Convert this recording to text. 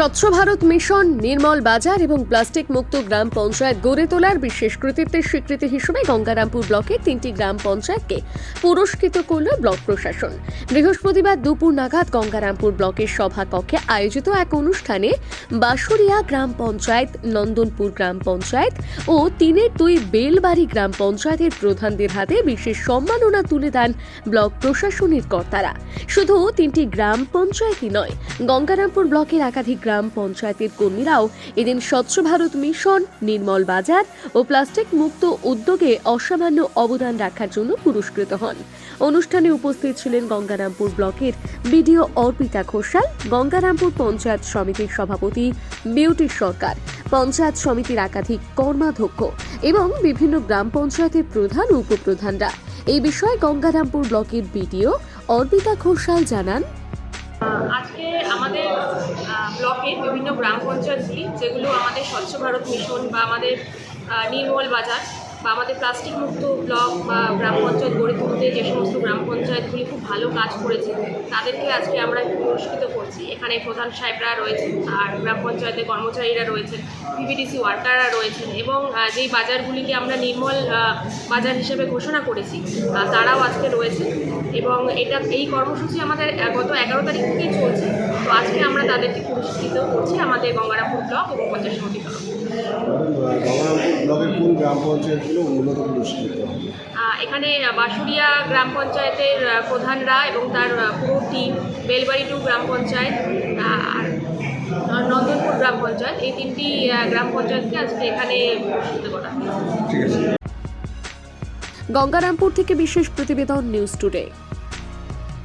স্বচ্ছ ভারত মিশন, নির্মল বাজার এবং প্লাস্টিক মুক্ত গ্রাম পঞ্চায়েত গড়ে তোলার বিশেষ কৃতিত্বের স্বীকৃতি হিসেবে গঙ্গারামপুর ব্লকের তিনটি গ্রাম পঞ্চায়েতকে পুরস্কৃত করল ব্লক প্রশাসন। বৃহস্পতিবার দুপুর নাগাদ গঙ্গারামপুর ব্লকের সভাকক্ষে আয়োজিত এক অনুষ্ঠানে বাঁশুড়িয়া গ্রাম পঞ্চায়েত, নন্দনপুর গ্রাম পঞ্চায়েত ও তিনের দুই বেলবাড়ি গ্রাম পঞ্চায়েতের প্রধানদের হাতে বিশেষ সম্মাননা তুলে দেন ব্লক প্রশাসনের কর্তারা। শুধু তিনটি গ্রাম পঞ্চায়েতই নয়, গঙ্গারামপুর ব্লকের একাধিক গ্রাম পঞ্চায়েতের কর্মীরাও এদিন স্বচ্ছ ভারত মিশন, নির্মল বাজার ও প্লাস্টিক মুক্ত উদ্যোগে অসামান্য অবদান রাখার জন্য পুরস্কৃত হন। অনুষ্ঠানে উপস্থিত ছিলেন গঙ্গারামপুর ব্লকের বিডিও অর্পিতা ঘোষাল, গঙ্গারামপুর পঞ্চায়েত সমিতির সভাপতি বিউটি সরকার, পঞ্চায়েত সমিতির একাধিক কর্মাধ্যক্ষ এবং বিভিন্ন গ্রাম পঞ্চায়েতের প্রধান উপপ্রধানরা। এই বিষয়ে গঙ্গারামপুর ব্লকের বিডিও অর্পিতা ঘোষাল জানান ব্লকে বিভিন্ন গ্রাম পঞ্চায়েতগুলি যেগুলো আমাদের স্বচ্ছ ভারত মিশন বা আমাদের নির্মল বাজার বা আমাদের প্লাস্টিক মুক্ত ব্লক বা গ্রাম পঞ্চায়েত গড়ে তুলতে যে সমস্ত গ্রাম পঞ্চায়েতগুলি খুব ভালো কাজ করেছে, তাদেরকে আজকে আমরা পুরস্কৃত করছি। এখানে প্রধান সাহেবরা রয়েছেন আর গ্রাম পঞ্চায়েতের কর্মচারীরা রয়েছেন পিবিডিসি ওয়ার্কাররা রয়েছেন এবং যেই বাজারগুলিকে আমরা নির্মল বাজার হিসেবে ঘোষণা করেছি তারাও আজকে রয়েছে এবং এটা, এই কর্মসূচি আমাদের গত এগারো তারিখ থেকেই চলছে। তো আজকে আমরা তাদেরকে পুরস্কৃত করছি আমাদের গঙ্গারামপুর ব্লক এবং পঞ্চায়েত সমিতি তরফ থেকে। গঙ্গারামপুর ব্লকের কোন গ্রাম পঞ্চায়েতগুলো উন্নত পুরস্কৃত হবে। এখানে বাঁশুড়িয়া গ্রাম পঞ্চায়েতের প্রধানরা এবং তার পুরো টিম বেলবাড়ি টু গ্রাম পঞ্চায়েত আর নন্দনপুর গ্রাম পঞ্চায়েত এই তিনটি গ্রাম পঞ্চায়েতকে আজকে এখানে পুরস্কৃত করা হয়েছে ঠিক আছে। গঙ্গারামপুর থেকে বিশেষ প্রতিবেদন নিউজ টুডে।